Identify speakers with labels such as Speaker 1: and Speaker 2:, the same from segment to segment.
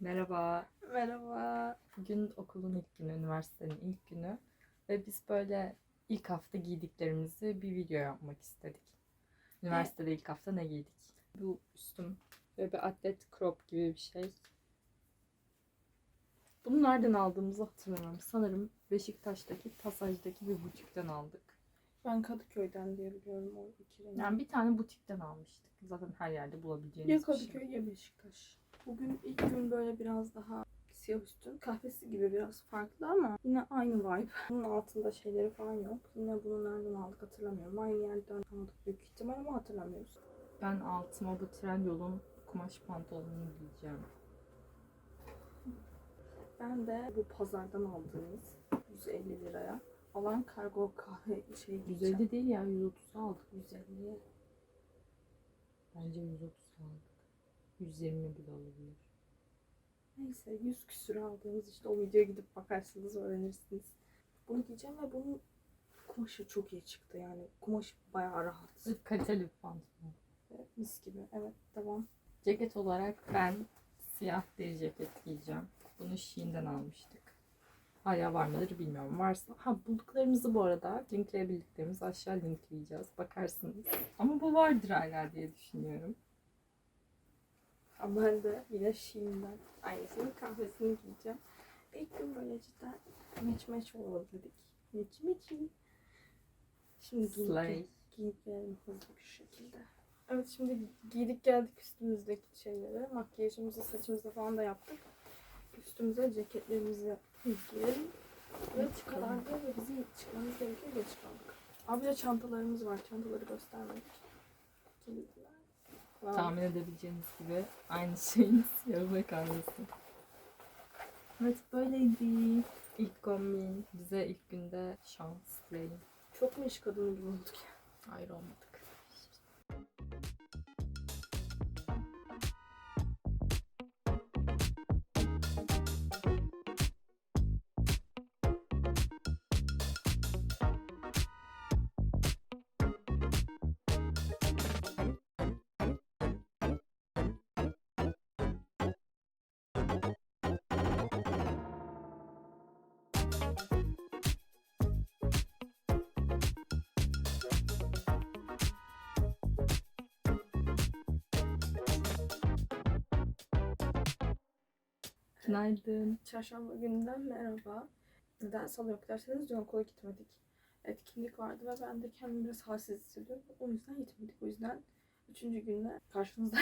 Speaker 1: Merhaba.
Speaker 2: Merhaba.
Speaker 1: Bugün okulun ilk günü, üniversitenin ilk günü. Ve biz böyle ilk hafta giydiklerimizi bir video yapmak istedik. Üniversitede ilk hafta ne giydik? Bu üstüm böyle bir atlet crop gibi bir şey. Bunu nereden aldığımızı hatırlamıyorum. Sanırım Beşiktaş'taki Pasaj'daki bir butikten aldık.
Speaker 2: Ben Kadıköy'den diye biliyorum o iki rengi.
Speaker 1: Yani bir tane butikten almıştık. Zaten her yerde bulabileceğiniz
Speaker 2: ya
Speaker 1: bir şey.
Speaker 2: Kadıköy ya Beşiktaş. Bugün ilk gün böyle biraz daha siyah üstün. Kahvesi gibi biraz farklı ama yine aynı vibe. Bunun altında şeyleri falan yok. Yine bunu nereden aldık hatırlamıyorum. Aynı yerden aldık büyük ihtimal ama hatırlamıyoruz.
Speaker 1: Ben altıma bu Trendyol'un kumaş pantolonunu giyeceğim.
Speaker 2: Ben de bu pazardan aldığımız 150 liraya alan kargo kahve şey giyeceğim.
Speaker 1: 150 değil ya 130 aldık.
Speaker 2: 150.
Speaker 1: Bence 130 aldık. 120 bile olabilir.
Speaker 2: Neyse 100 küsür aldığımız işte o videoya gidip bakarsınız öğrenirsiniz. Bunu giyeceğim ve bunun kumaşı çok iyi çıktı yani. Kumaş bayağı rahat.
Speaker 1: Kaliteli bir pantolon.
Speaker 2: Ve mis gibi. Evet devam.
Speaker 1: Ceket olarak ben siyah deri ceket giyeceğim. Bunu Shein'den almıştık. Hala var mıdır bilmiyorum. Varsa ha bulduklarımızı bu arada linkleyebildiklerimizi aşağı linkleyeceğiz. Bakarsınız. Ama bu vardır hala diye düşünüyorum.
Speaker 2: Ama ben de yine Shein'den aynısının kahvesini giyeceğim. İlk gün böyle cidden meç meç olalım dedik. Meç meç. Şimdi giyip, giyip gelelim hızlı bir şekilde. Evet şimdi giydik geldik üstümüzdeki şeyleri. Makyajımızı saçımızı falan da yaptık. Üstümüze ceketlerimizi giyelim. Ve
Speaker 1: Evet,
Speaker 2: çıkalardı ve bizim çıkmamız gerekiyor geç kaldık. Abice çantalarımız var. Çantaları göstermek. Kilitler. Falan.
Speaker 1: Tahmin edebileceğiniz gibi aynı şeyin siyahı ve kahvesi. Evet böyleydi. İlk kombin. Bize ilk günde şans dileyin.
Speaker 2: Çok mu iş kadını gibi olduk ya?
Speaker 1: Hayır olmadık. Günaydın.
Speaker 2: Çarşamba gününden merhaba. Neden salı yok derseniz dün okula gitmedik. Etkinlik vardı ve ben de kendimi biraz halsiz hissediyorum. O yüzden gitmedik. O yüzden üçüncü günde karşınızda.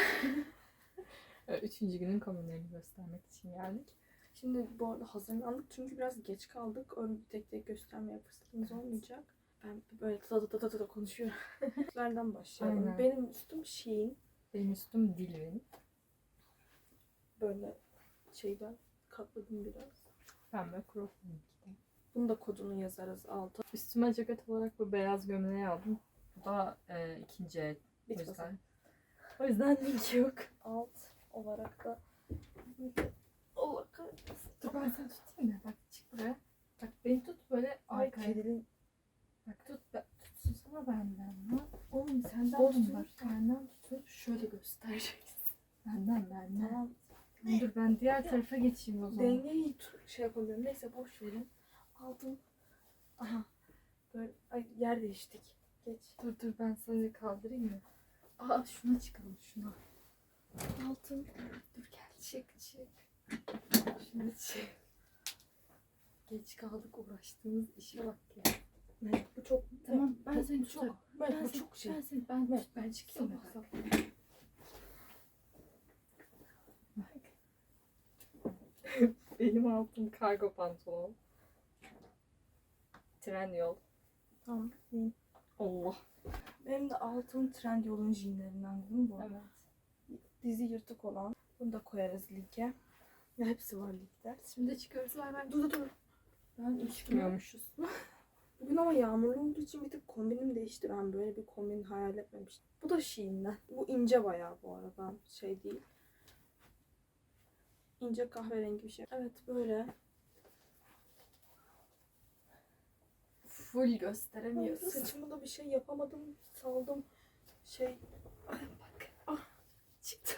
Speaker 1: Üçüncü günün kombinlerini göstermek için geldik.
Speaker 2: Şimdi bu arada hazırlandık çünkü biraz geç kaldık. Örgü tek tek göstermeye fırsatımız olmayacak. Ben böyle tada tada tada konuşuyorum. Üstlerden başlayalım.
Speaker 1: Aynen.
Speaker 2: Benim üstüm Shein.
Speaker 1: Benim üstüm Dilvin.
Speaker 2: Böyle şeyden katladım biraz.
Speaker 1: Pembe crop link'te.
Speaker 2: Bunu da kodunu yazarız alta.
Speaker 1: Üstüme ceket olarak bu beyaz gömleği aldım. Bu da e, ikinci el. O yüzden, o yüzden link yok.
Speaker 2: Alt olarak da Allah kahretsin.
Speaker 1: Dur ben seni tutayım mı? Bak çık buraya. Bak beni tut böyle
Speaker 2: Ay
Speaker 1: arkaya.
Speaker 2: kedinin
Speaker 1: Bak tut. Ben, tutsun sana benden. Ha?
Speaker 2: Oğlum senden
Speaker 1: Oğlum
Speaker 2: tutun.
Speaker 1: bak benden tutun.
Speaker 2: Şöyle göstereceksin.
Speaker 1: Benden benden.
Speaker 2: Tamam.
Speaker 1: Dur ben diğer tarafa geçeyim o zaman.
Speaker 2: Dengeyi şey yapamıyorum. Neyse boş verin. Aldım. Aha. Böyle ay, yer değiştik. Geç.
Speaker 1: Dur dur ben seni kaldırayım mı? Aa şuna çıkalım şuna.
Speaker 2: Altın. Dur gel çık çık.
Speaker 1: Şuna çık. Geç kaldık uğraştığımız işe bak ya.
Speaker 2: Ne? Bu çok
Speaker 1: Tamam ben
Speaker 2: bu-
Speaker 1: seni
Speaker 2: çok. Ben,
Speaker 1: Ben
Speaker 2: bu çok şey.
Speaker 1: ben seni, ben,
Speaker 2: Ben-
Speaker 1: ben çıkayım?
Speaker 2: Sabah sabah.
Speaker 1: Bak. Benim altım kargo pantolon. Trendyol.
Speaker 2: Tamam. giyin.
Speaker 1: Allah.
Speaker 2: Benim de altın trend yolun jeanlerinden değil mi bu?
Speaker 1: Evet.
Speaker 2: Dizi yırtık olan. Bunu da koyarız linke. Ya hepsi var linkte.
Speaker 1: Şimdi çıkıyoruz. Ver ben.
Speaker 2: Dur dur dur. Ben üç
Speaker 1: Çıkmıyormuşuz.
Speaker 2: Bugün ama yağmurlu olduğu için bir tık kombinim değişti. Ben böyle bir kombin hayal etmemiştim. Bu da Shein'den. Bu ince bayağı bu arada. Şey değil. İnce kahverengi bir şey. Evet böyle.
Speaker 1: Full gösteremiyoruz.
Speaker 2: Saçımı da bir şey yapamadım. Saldım. Şey. Ay bak. Ah çıktı.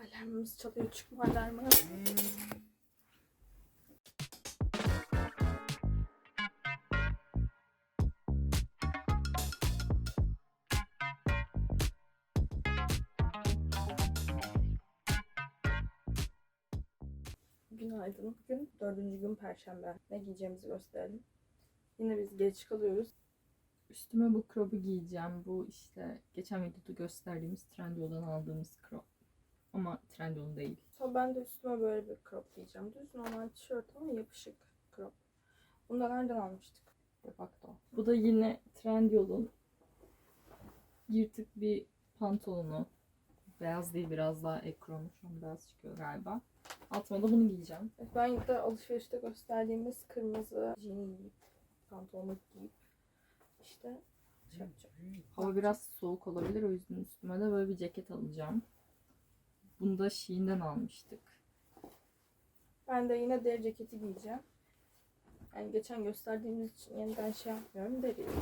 Speaker 2: Alarmımız kapımız çalıyor. Çıkma alarmı. Günaydın. Bugün dördüncü gün perşembe. Ne giyeceğimizi gösterelim. Yine biz geç kalıyoruz.
Speaker 1: Üstüme bu crop'u giyeceğim. Bu işte geçen videoda gösterdiğimiz Trendyol'dan aldığımız crop. Ama Trendyol değil.
Speaker 2: Sonra ben de üstüme böyle bir crop giyeceğim. Düz normal tişört ama yapışık crop. Bunu da nereden almıştık?
Speaker 1: Defakto. Bu da yine Trendyol'un yırtık bir pantolonu. Beyaz değil biraz daha ekrom. Şu an beyaz çıkıyor galiba. Altıma da bunu giyeceğim.
Speaker 2: Ben de alışverişte gösterdiğimiz kırmızı jean giyip, pantolonu giyip işte şey yapacağım.
Speaker 1: Hava biraz soğuk olabilir o yüzden üstüme de böyle bir ceket alacağım. Bunu da Shein'den almıştık.
Speaker 2: Ben de yine deri ceketi giyeceğim. Yani geçen gösterdiğimiz için yeniden şey yapmıyorum. Deri ceket.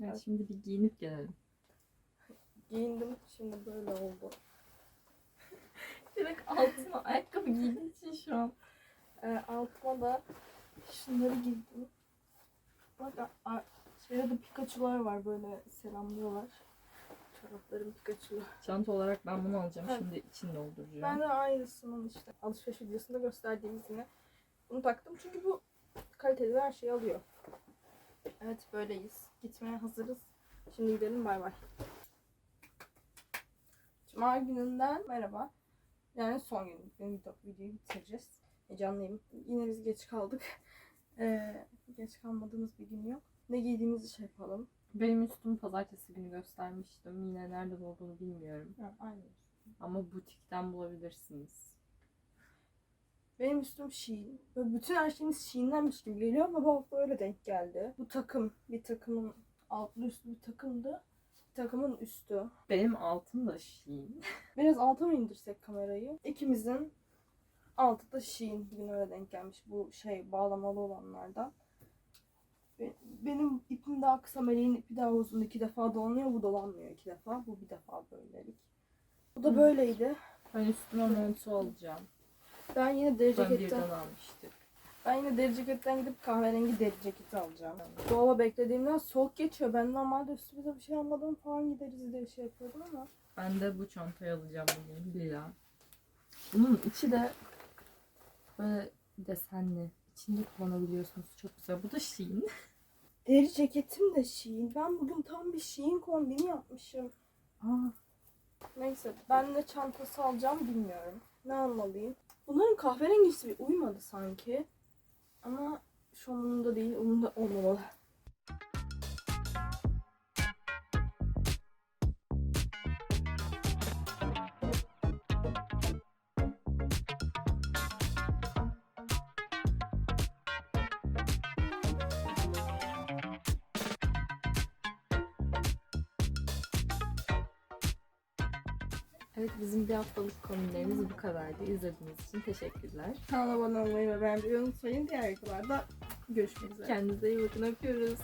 Speaker 1: Evet,
Speaker 2: Evet.
Speaker 1: şimdi bir giyinip gelelim.
Speaker 2: Giyindim. Şimdi böyle oldu.
Speaker 1: Direkt altına ayakkabı giydiği için şu an.
Speaker 2: Ee, altıma da şunları giydim. Bak şeyde de Pikachu'lar var böyle selamlıyorlar. Çoraplarım Pikachu'lu.
Speaker 1: Çanta olarak ben bunu alacağım.
Speaker 2: Evet.
Speaker 1: Şimdi içini dolduracağım.
Speaker 2: Ben de aynısının işte alışveriş videosunda gösterdiğimiz yine bunu taktım. Çünkü bu kaliteli her şeyi alıyor. Evet böyleyiz. Gitmeye hazırız. Şimdi gidelim bay bay. Cuma gününden merhaba. Yani son gün. Video- videoyu bitireceğiz. Heyecanlıyım. Yine biz geç kaldık. Ee, geç kalmadığımız bir gün yok. Ne giydiğimizi şey yapalım.
Speaker 1: Benim üstümü pazartesi günü göstermiştim. Yine nereden olduğunu bilmiyorum.
Speaker 2: Ha, aynı.
Speaker 1: Ama butikten bulabilirsiniz.
Speaker 2: Benim üstüm Shein. Böyle bütün her şeyimiz Shein'lenmiş gibi geliyor ama bu hafta öyle denk geldi. Bu takım, bir takımın altlı üstü bir takımdı. Takımın üstü.
Speaker 1: Benim altım da Shein.
Speaker 2: Biraz alta mı indirsek kamerayı? İkimizin altı da Shein. Bugün öyle denk gelmiş. Bu şey bağlamalı olanlardan. Be- Benim ipim daha kısa, Meleğin ipi daha uzun. iki defa dolanıyor, bu dolanmıyor iki defa. Bu bir defa böylelik. Bu da
Speaker 1: Hı.
Speaker 2: böyleydi.
Speaker 1: Ben üstüme montu alacağım.
Speaker 2: Ben yine deri
Speaker 1: Ben
Speaker 2: ceketten...
Speaker 1: birden almıştık.
Speaker 2: Ben yine deri ceketten gidip kahverengi deri ceketi alacağım. Dolaba beklediğimden soğuk geçiyor. Ben normalde üstümüze bir şey almadan falan gideriz diye şey yapıyordum ama.
Speaker 1: Ben de bu çantayı alacağım bugün. Lila. Bunun içi de böyle desenli. İçinde kullanabiliyorsunuz. Çok güzel. Bu da Shein.
Speaker 2: Deri ceketim de Shein. Ben bugün tam bir Shein kombini yapmışım.
Speaker 1: Aa,
Speaker 2: Neyse ben ne çantası alacağım bilmiyorum. Ne almalıyım? Bunların kahverengisi bir uymadı sanki. Ama şu an umurumda değil. Umurumda olmamalı.
Speaker 1: Evet bizim bir haftalık kombinlerimiz bu kadardı. İzlediğiniz için teşekkürler.
Speaker 2: Kanala abone olmayı ve beğenmeyi unutmayın. Diğer videolarda görüşmek üzere.
Speaker 1: Kendinize iyi bakın. Öpüyoruz.